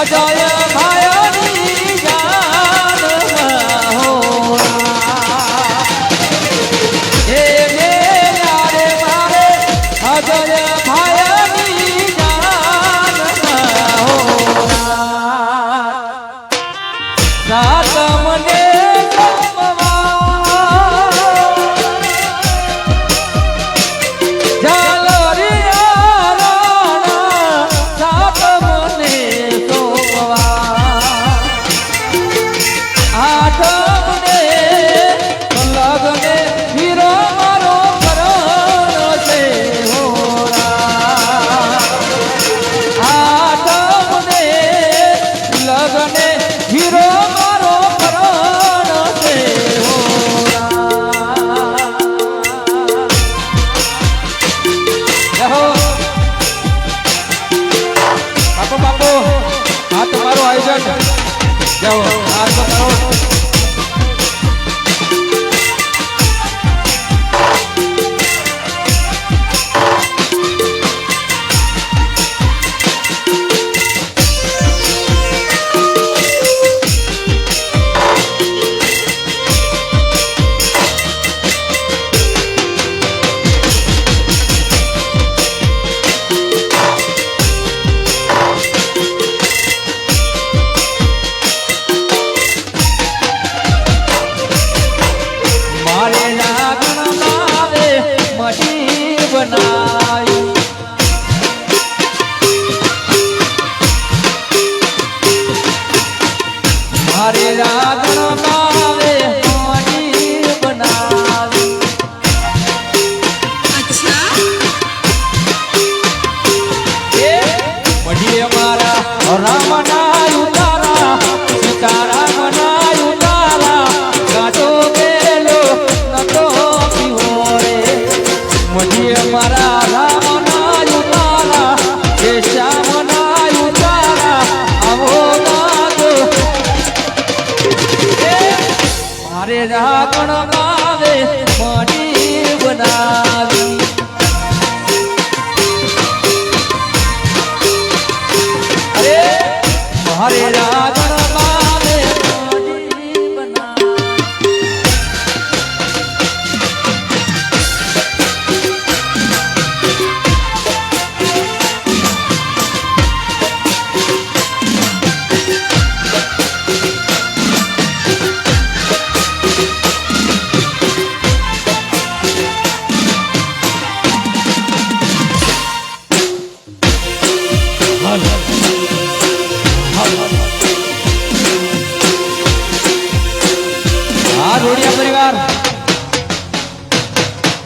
अजय જાગણ કા જોડિયા પરિવાર.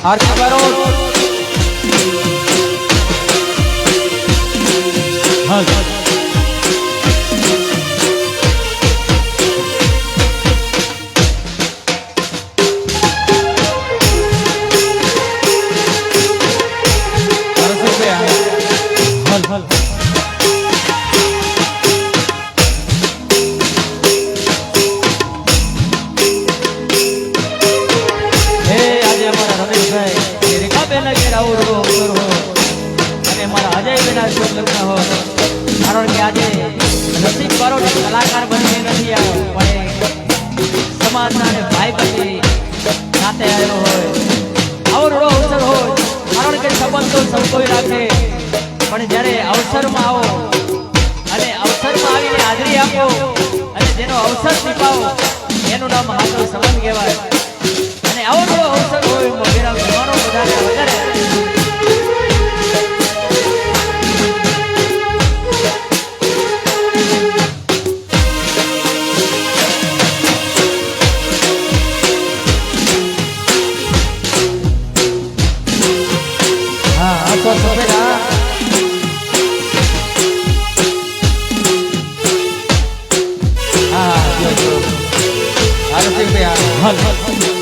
હાર્દિક બારોટ હા અને ભાઈ બધી સાથે આવ્યો હોય. આવો અવસર હોય. કારણ કે સંબંધો સૌ કોઈ રાખે. પણ જ્યારે અવસરમાં આવો, અને અવસરમાં આવીને હાજરી આપો, અને જેનો અવસર નિભાવો એનું નામ હાથો સંબંધ કહેવાય. ભાઈ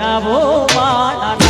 জানাবো মালানা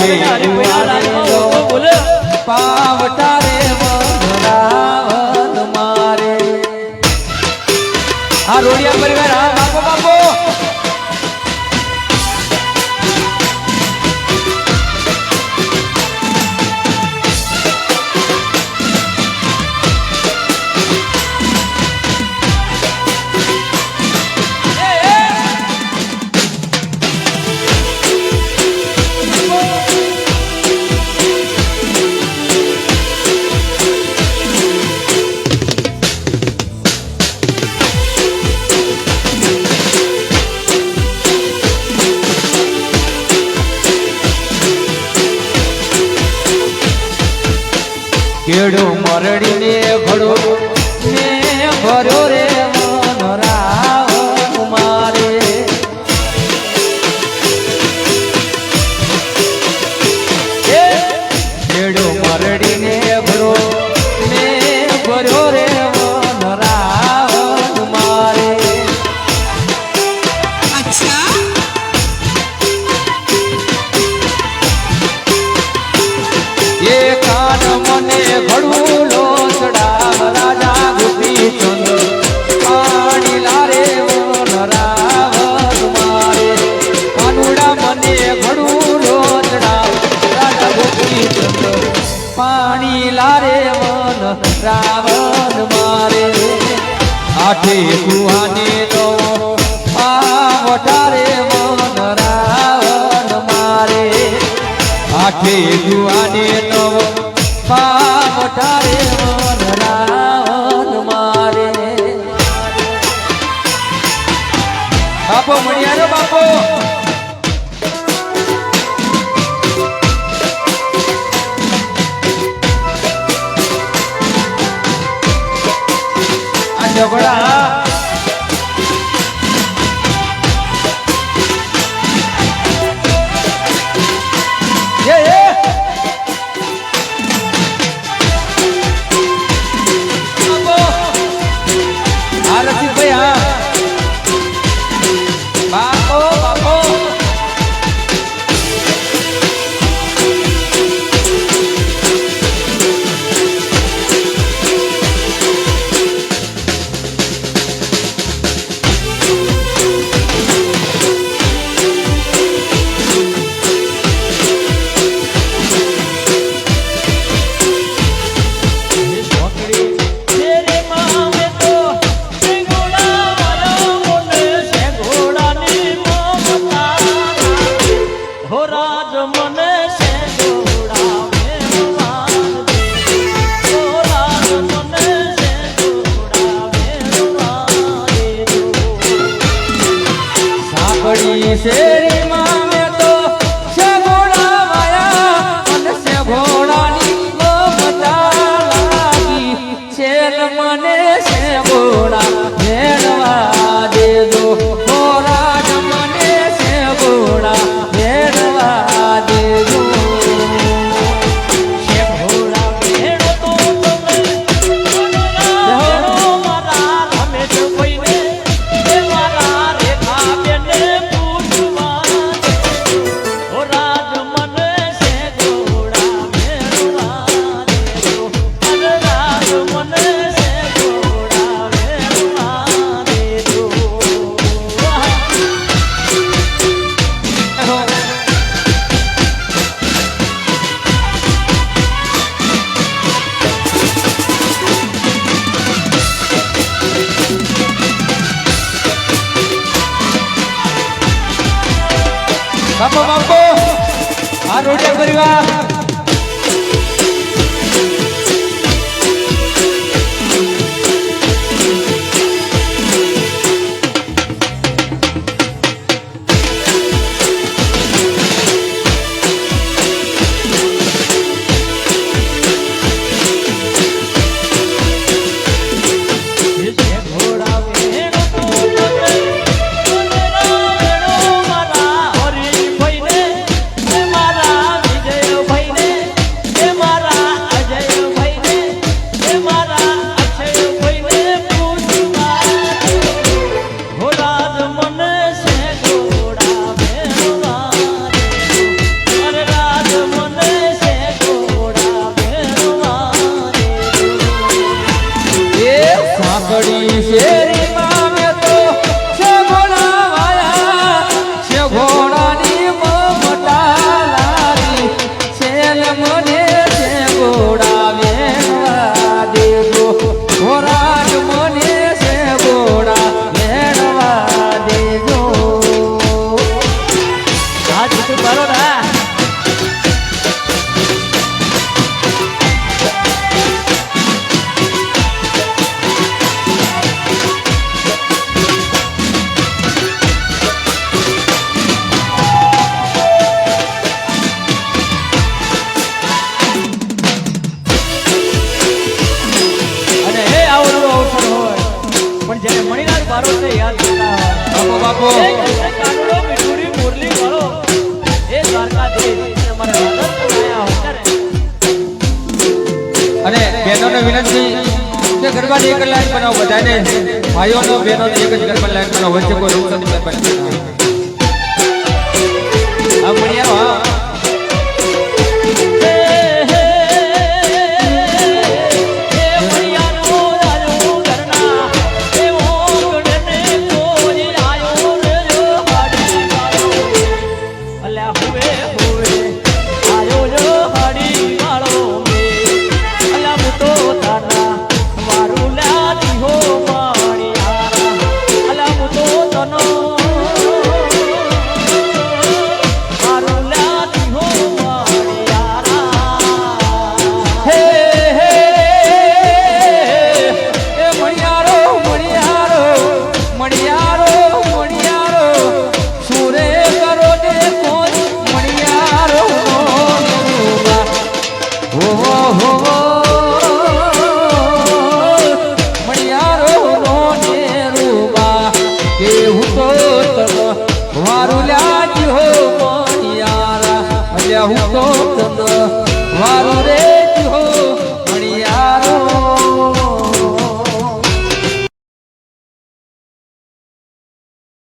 है ઝઘડા. બાપો. અને બહેનોને વિનંતી કે ગરબાની એક લાઈન બનાવો બધાને ભાઈઓનો બહેનોને એક જ ગરબા લાઈન બનાવો વચ્ચે કોઈ રૂપ નથી બનાવો